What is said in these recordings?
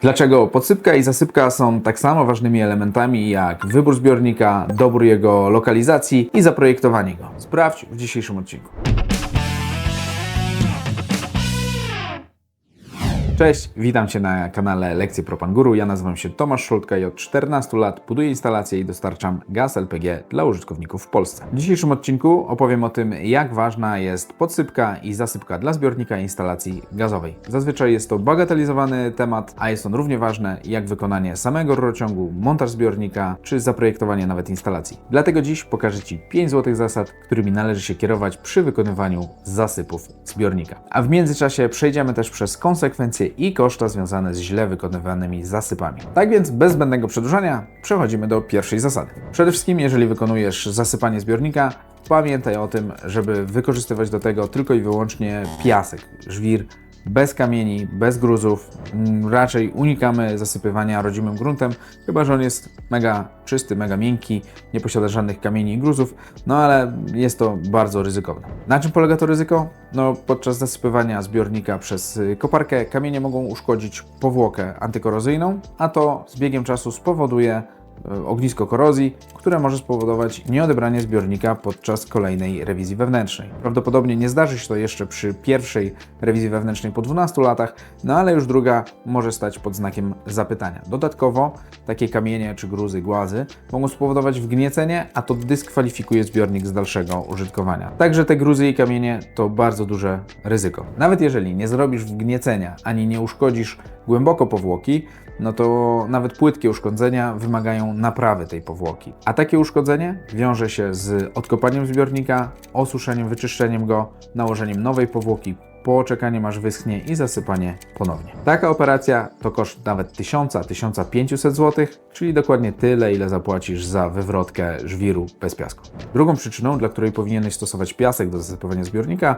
Dlaczego podsypka i zasypka są tak samo ważnymi elementami jak wybór zbiornika, dobór jego lokalizacji i zaprojektowanie go? Sprawdź w dzisiejszym odcinku. Cześć, witam Cię na kanale Lekcje Propanguru. Ja nazywam się Tomasz Szultka i od 14 lat buduję instalacje i dostarczam gaz LPG dla użytkowników w Polsce. W dzisiejszym odcinku opowiem o tym, jak ważna jest podsypka i zasypka dla zbiornika instalacji gazowej. Zazwyczaj jest to bagatelizowany temat, a jest on równie ważny jak wykonanie samego rurociągu, montaż zbiornika czy zaprojektowanie nawet instalacji. Dlatego dziś pokażę Ci 5 złotych zasad, którymi należy się kierować przy wykonywaniu zasypów zbiornika. A w międzyczasie przejdziemy też przez konsekwencje i koszta związane z źle wykonywanymi zasypami. Tak więc bez zbędnego przedłużania przechodzimy do pierwszej zasady. Przede wszystkim, jeżeli wykonujesz zasypanie zbiornika, pamiętaj o tym, żeby wykorzystywać do tego tylko i wyłącznie piasek, żwir, bez kamieni, bez gruzów. Mm, Raczej unikamy zasypywania rodzimym gruntem, chyba że on jest mega czysty, mega miękki, nie posiada żadnych kamieni i gruzów, no ale jest to bardzo ryzykowne. Na czym polega to ryzyko? No, podczas zasypywania zbiornika przez y, koparkę kamienie mogą uszkodzić powłokę antykorozyjną, a to z biegiem czasu spowoduje ognisko korozji, które może spowodować nieodebranie zbiornika podczas kolejnej rewizji wewnętrznej. Prawdopodobnie nie zdarzy się to jeszcze przy pierwszej rewizji wewnętrznej po 12 latach, no ale już druga może stać pod znakiem zapytania. Dodatkowo takie kamienie czy gruzy, głazy mogą spowodować wgniecenie, a to dyskwalifikuje zbiornik z dalszego użytkowania. Także te gruzy i kamienie to bardzo duże ryzyko. Nawet jeżeli nie zrobisz wgniecenia ani nie uszkodzisz głęboko powłoki, no to nawet płytkie uszkodzenia wymagają naprawy tej powłoki. A takie uszkodzenie wiąże się z odkopaniem zbiornika, osuszeniem, wyczyszczeniem go, nałożeniem nowej powłoki, poczekaniem aż wyschnie i zasypanie ponownie. Taka operacja to koszt nawet 1000-1500 zł, czyli dokładnie tyle, ile zapłacisz za wywrotkę żwiru bez piasku. Drugą przyczyną, dla której powinieneś stosować piasek do zasypywania zbiornika,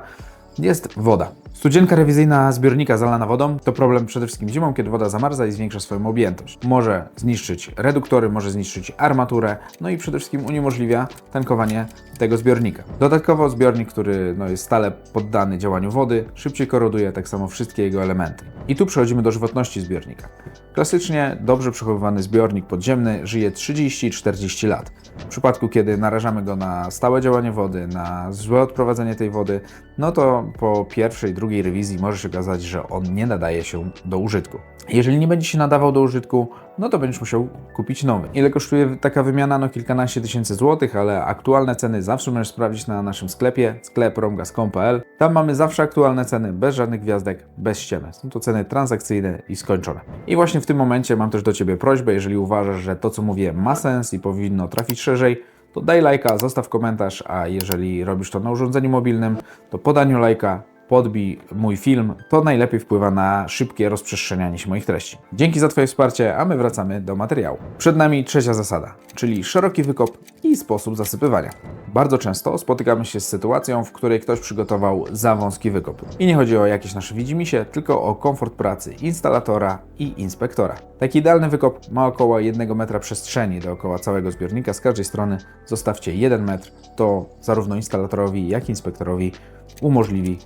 jest woda. Studzienka rewizyjna zbiornika zalana wodą to problem przede wszystkim zimą, kiedy woda zamarza i zwiększa swoją objętość. Może zniszczyć reduktory, może zniszczyć armaturę, no i przede wszystkim uniemożliwia tankowanie tego zbiornika. Dodatkowo zbiornik, który no, jest stale poddany działaniu wody, szybciej koroduje tak samo wszystkie jego elementy. I tu przechodzimy do żywotności zbiornika. Klasycznie dobrze przechowywany zbiornik podziemny żyje 30-40 lat. W przypadku, kiedy narażamy go na stałe działanie wody, na złe odprowadzenie tej wody, no to po pierwszej, drugiej rewizji może się okazać, że on nie nadaje się do użytku. Jeżeli nie będzie się nadawał do użytku, no to będziesz musiał kupić nowy. Ile kosztuje taka wymiana? No kilkanaście tysięcy złotych, ale aktualne ceny zawsze możesz sprawdzić na naszym sklepie, sklep romgas.pl. Tam mamy zawsze aktualne ceny, bez żadnych gwiazdek, bez ściemy. Są to ceny transakcyjne i skończone. I właśnie w tym momencie mam też do Ciebie prośbę, jeżeli uważasz, że to co mówię ma sens i powinno trafić szerzej, to daj lajka, zostaw komentarz, a jeżeli robisz to na urządzeniu mobilnym, to po daniu lajka podbij mój film, to najlepiej wpływa na szybkie rozprzestrzenianie się moich treści. Dzięki za Twoje wsparcie, a my wracamy do materiału. Przed nami trzecia zasada, czyli szeroki wykop i sposób zasypywania. Bardzo często spotykamy się z sytuacją, w której ktoś przygotował za wąski wykop. I nie chodzi o jakieś nasze widzimisię, tylko o komfort pracy instalatora i inspektora. Taki idealny wykop ma około 1 metra przestrzeni dookoła całego zbiornika. Z każdej strony zostawcie 1 metr. To zarówno instalatorowi, jak i inspektorowi umożliwi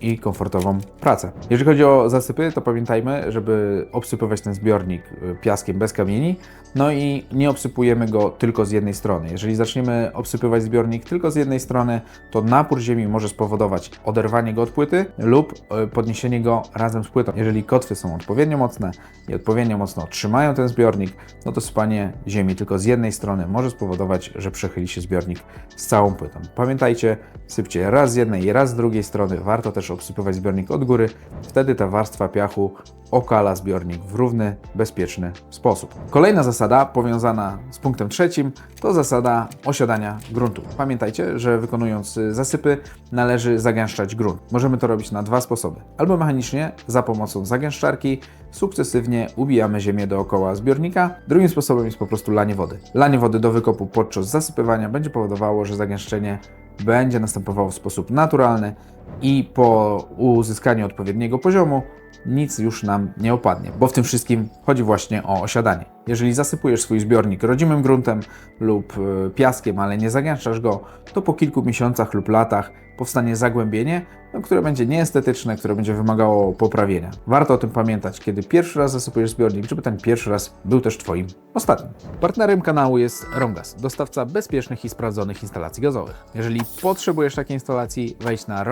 i komfortową pracę. Jeżeli chodzi o zasypy, to pamiętajmy, żeby obsypywać ten zbiornik y, piaskiem bez kamieni, no i nie obsypujemy go tylko z jednej strony. Jeżeli zaczniemy obsypywać zbiornik tylko z jednej strony, to napór ziemi może spowodować oderwanie go od płyty lub y, podniesienie go razem z płytą. Jeżeli kotwy są odpowiednio mocne i odpowiednio mocno trzymają ten zbiornik, no to sypanie ziemi tylko z jednej strony może spowodować, że przechyli się zbiornik z całą płytą. Pamiętajcie, sypcie raz z jednej i raz z drugiej strony. Warto też obsypywać zbiornik od góry, wtedy ta warstwa piachu okala zbiornik w równy, bezpieczny sposób. Kolejna zasada powiązana z punktem trzecim to zasada osiadania gruntu. Pamiętajcie, że wykonując zasypy należy zagęszczać grunt. Możemy to robić na dwa sposoby. Albo mechanicznie za pomocą zagęszczarki sukcesywnie ubijamy ziemię dookoła zbiornika. Drugim sposobem jest po prostu lanie wody. Lanie wody do wykopu podczas zasypywania będzie powodowało, że zagęszczenie będzie następowało w sposób naturalny, i po uzyskaniu odpowiedniego poziomu nic już nam nie opadnie, bo w tym wszystkim chodzi właśnie o osiadanie. Jeżeli zasypujesz swój zbiornik rodzimym gruntem lub e, piaskiem, ale nie zagęszczasz go, to po kilku miesiącach lub latach powstanie zagłębienie, no, które będzie nieestetyczne, które będzie wymagało poprawienia. Warto o tym pamiętać, kiedy pierwszy raz zasypujesz zbiornik, żeby ten pierwszy raz był też Twoim ostatnim. Partnerem kanału jest Romgas, dostawca bezpiecznych i sprawdzonych instalacji gazowych. Jeżeli potrzebujesz takiej instalacji, wejdź na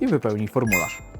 i wypełnij formularz.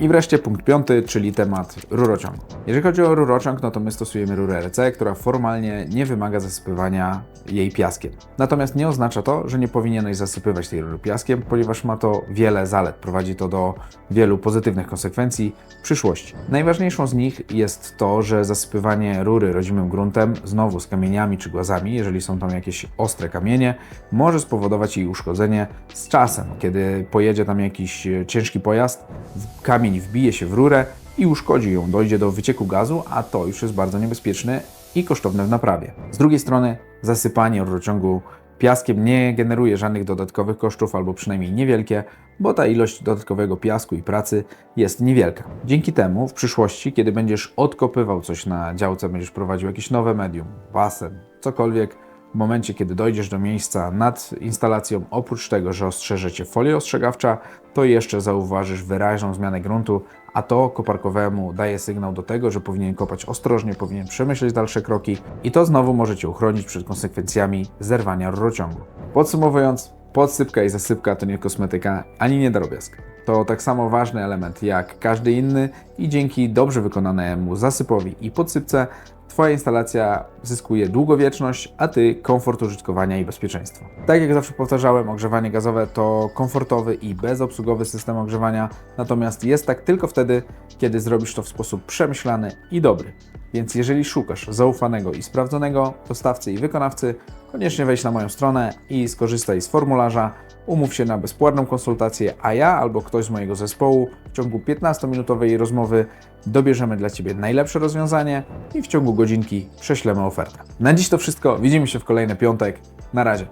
I wreszcie punkt piąty, czyli temat rurociągu. Jeżeli chodzi o rurociąg, no to my stosujemy rurę RC, która formalnie nie wymaga zasypywania jej piaskiem. Natomiast nie oznacza to, że nie powinieneś zasypywać tej rury piaskiem, ponieważ ma to wiele zalet. Prowadzi to do wielu pozytywnych konsekwencji w przyszłości. Najważniejszą z nich jest to, że zasypywanie rury rodzimym gruntem, znowu z kamieniami czy głazami, jeżeli są tam jakieś ostre kamienie, może spowodować jej uszkodzenie z czasem. Kiedy pojedzie tam jakiś ciężki pojazd, w- kamień wbije się w rurę i uszkodzi ją, dojdzie do wycieku gazu, a to już jest bardzo niebezpieczne i kosztowne w naprawie. Z drugiej strony, zasypanie rurociągu piaskiem nie generuje żadnych dodatkowych kosztów, albo przynajmniej niewielkie, bo ta ilość dodatkowego piasku i pracy jest niewielka. Dzięki temu w przyszłości, kiedy będziesz odkopywał coś na działce, będziesz prowadził jakieś nowe medium, basen, cokolwiek, w momencie, kiedy dojdziesz do miejsca nad instalacją, oprócz tego, że ostrzeże Cię folia ostrzegawcza, to jeszcze zauważysz wyraźną zmianę gruntu, a to koparkowemu daje sygnał do tego, że powinien kopać ostrożnie, powinien przemyśleć dalsze kroki i to znowu może Cię uchronić przed konsekwencjami zerwania rurociągu. Podsumowując, podsypka i zasypka to nie kosmetyka ani nie drobiazg. To tak samo ważny element jak każdy inny i dzięki dobrze wykonanemu zasypowi i podsypce Twoja instalacja zyskuje długowieczność, a Ty komfort użytkowania i bezpieczeństwo. Tak jak zawsze powtarzałem, ogrzewanie gazowe to komfortowy i bezobsługowy system ogrzewania, natomiast jest tak tylko wtedy, kiedy zrobisz to w sposób przemyślany i dobry. Więc jeżeli szukasz zaufanego i sprawdzonego dostawcy i wykonawcy, koniecznie wejdź na moją stronę i skorzystaj z formularza, umów się na bezpłatną konsultację, a ja albo ktoś z mojego zespołu w ciągu 15-minutowej rozmowy dobierzemy dla Ciebie najlepsze rozwiązanie i w ciągu godzinki prześlemy ofertę. Na dziś to wszystko. Widzimy się w kolejny piątek. Na razie.